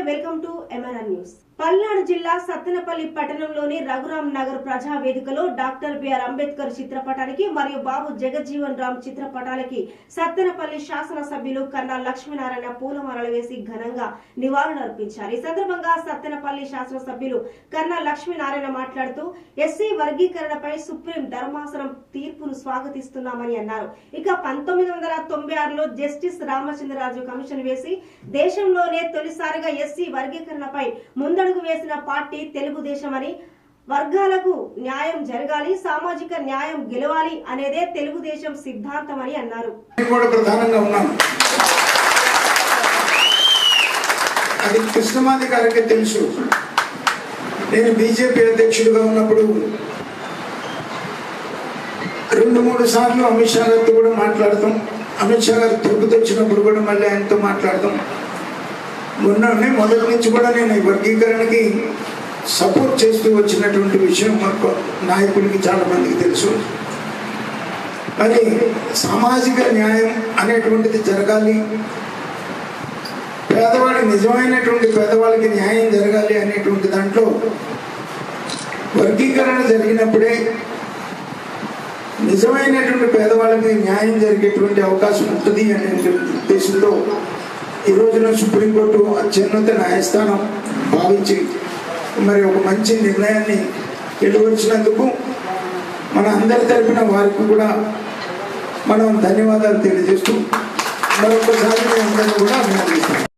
welcome to MNR News. Palnadu జిల్లా సత్తెనపల్లి పట్టణంలోని రఘురాం నగర్ ప్రజా వేదికలో డాక్టర్ బిఆర్ అంబేద్కర్ చిత్రపటానికి మరియు బాబు జగజ్జీవన్ రామ్ చిత్రపటాలకి సత్తెనపల్లి శాసనసభ్యులు కన్నా లక్ష్మీనారాయణ పూలమాలలు వేసి ఘనంగా నివాళులర్పించారు. ఈ సందర్భంగా సత్తెనపల్లి శాసనసభ్యులు కన్నా లక్ష్మీనారాయణ మాట్లాడుతూ ఎస్సీ వర్గీకరణపై సుప్రీం ధర్మాసనం తీర్పును స్వాగతిస్తున్నామని అన్నారు. ఇక పంతొమ్మిది వందల తొంభై ఆరులో జస్టిస్ రామచంద్రరాజు కమిషన్ వేసి దేశంలోనే తొలిసారిగా ఎస్సీ వర్గీకరణపై ముందడు అడుగు వేసిన పార్టీ తెలుగుదేశం అని వర్గాలకు న్యాయం జరగాలి సామాజిక న్యాయం గెలవాలి అనేదే తెలుగుదేశం సిద్ధాంతం అని అన్నారు అది కృష్ణమాది గారికి తెలుసు. నేను బీజేపీ అధ్యక్షుడిగా ఉన్నప్పుడు రెండు మూడు సార్లు అమిత్ షా గారితో కూడా మాట్లాడతాం. అమిత్ షా గారు తిరుపతి వచ్చినప్పుడు కూడా మళ్ళీ ఆయనతో మాట్లాడతాం. మొన్ననే మొదటి నుంచి కూడా నేను ఈ వర్గీకరణకి సపోర్ట్ చేస్తూ వచ్చినటువంటి విషయం మాకు నాయకుడికి చాలా మందికి తెలుసు. మరి సామాజిక న్యాయం అనేటువంటిది జరగాలి పేదవాడి నిజమైనటువంటి పేదవాళ్ళకి న్యాయం జరగాలి అనేటువంటి దాంట్లో వర్గీకరణ జరిగినప్పుడే నిజమైనటువంటి పేదవాళ్ళకి న్యాయం జరిగేటువంటి అవకాశం ఉంటుంది అనేటువంటి ఉద్దేశంతో ఈ రోజున సుప్రీంకోర్టు అత్యున్నత న్యాయస్థానం భావించి మరి ఒక మంచి నిర్ణయాన్ని వెలువరిచినందుకు మన అందరి తరపున వారికి కూడా మనం ధన్యవాదాలు తెలియజేస్తూ మరొకసారి మీ అందరినీ కూడా అభినందిస్తాం.